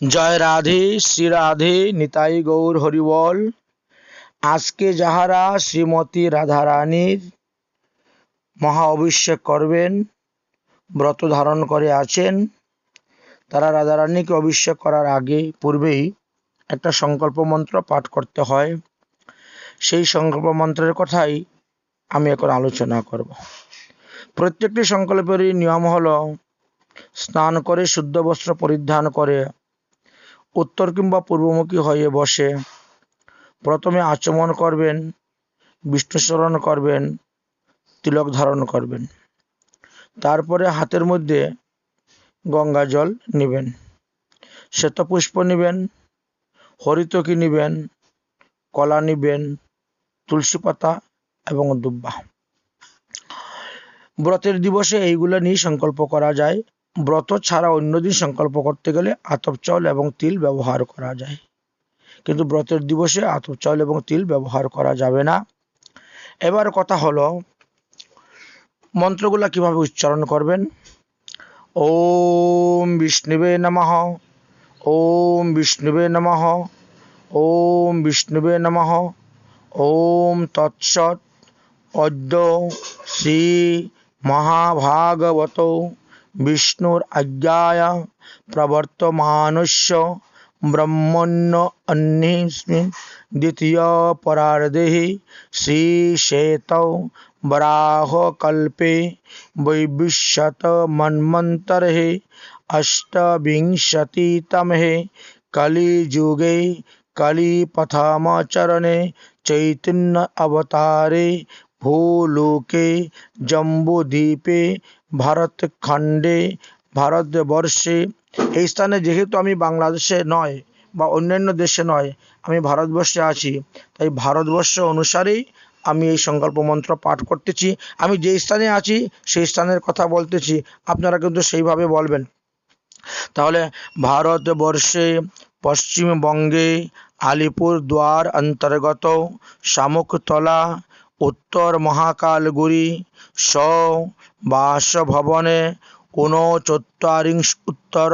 জয় রাধে, শ্রী রাধে, নিতাই গৌর হরিবল। আজকে যাহারা শ্রীমতী রাধারানীর মহা অভিষেক করবেন, ব্রত ধারণ করে আছেন, তারা রাধারানীকে অভিষেক করার আগে, পূর্বেই একটা সংকল্প মন্ত্র পাঠ করতে হয়। সেই সংকল্প মন্ত্রের কথাই আমি এখন আলোচনা করব। প্রত্যেকটি সংকল্পেরই নিয়ম হলো, স্নান করে শুদ্ধ বস্ত্র পরিধান করে উত্তর কিংবা পূর্বমুখী হয়ে বসে। প্রথমে আচমন করবেন বিষ্ণুচরণ করবেন, তিলক ধারণ করবেন। তারপরে হাতের মধ্যে গঙ্গা জল নেবেন। শ্বেতপুষ্প নেবেন, হরিতকি নেবেন, কলা নেবেন, তুলসী পাতা এবং দুব্বা। ব্রতের দিবসে এইগুলো নিয়ে সংকল্প করা যায়। ব্রত ছাড়া অন্যদিন সংকল্প করতে গেলে আতপ চাউল এবং তিল ব্যবহার করা যায়। কিন্তু ব্রতের দিবসে আতপ চাউল এবং তিল ব্যবহার করা যাবে না। এবার কথা হলো, মন্ত্রগুলা কীভাবে উচ্চারণ করবেন? ওম বিষ্ণুবে নমঃ, ওম বিষ্ণুবে নমঃ, ওম বিষ্ণুবে নমঃ, ওম তৎসৎ অদ্য শ্রী মহাভাগবত। विष्णुराज्ञया प्रवर्तमानस्य ब्रह्मण्य अन्यस्मिन् द्वितीयपरार्धे श्रीशेतौ वराहकल्पे वैविशतमन्वन्तरे अष्टविंशतितमे कलियुगे कलिपथमचरणे चैतन्य अवतारे ভূলোকে জম্বুদ্বীপে ভারতখণ্ডে, ভারতবর্ষে। এই স্থানে যেহেতু আমি বাংলাদেশে নয় বা অন্যান্য দেশে নয়, আমি ভারতবর্ষে আছি, তাই ভারতবর্ষ অনুসারেই আমি এই সংকল্প মন্ত্র পাঠ করতেছি। আমি যে স্থানে আছি, সেই স্থানের কথা বলতেছি। আপনারা কিন্তু সেইভাবে বলবেন। তাহলে ভারতবর্ষে পশ্চিমবঙ্গে আলিপুরদুয়ার অন্তর্গত শামুকতলা উত্তর মহাকালগুড়ি স বাসভবনে ঊনচত্বরিংশ উত্তর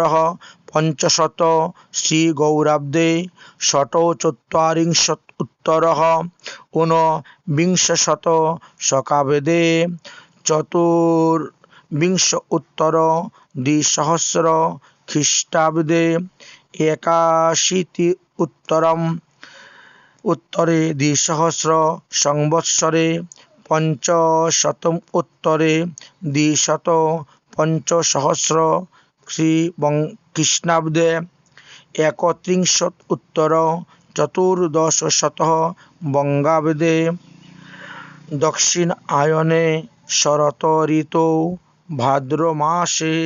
পঞ্চশত শ্রীগৌরাব্দে ষটচত্বরিংশत् উত্তর ঊনবিংশশত শকাব্দে চতুর্বিংশ উত্তর দ্বিসহস্র সংবৎসরে পঞ্চশতম উত্তরে দ্বিশত পঞ্চসহস্র শ্রীবং খ্রিস্টাব্দে একত্রিংশত উত্তর চতুর্দশশত বঙ্গাব্দে দক্ষিণ আয়নে শরৎ ভাদ্র মাসে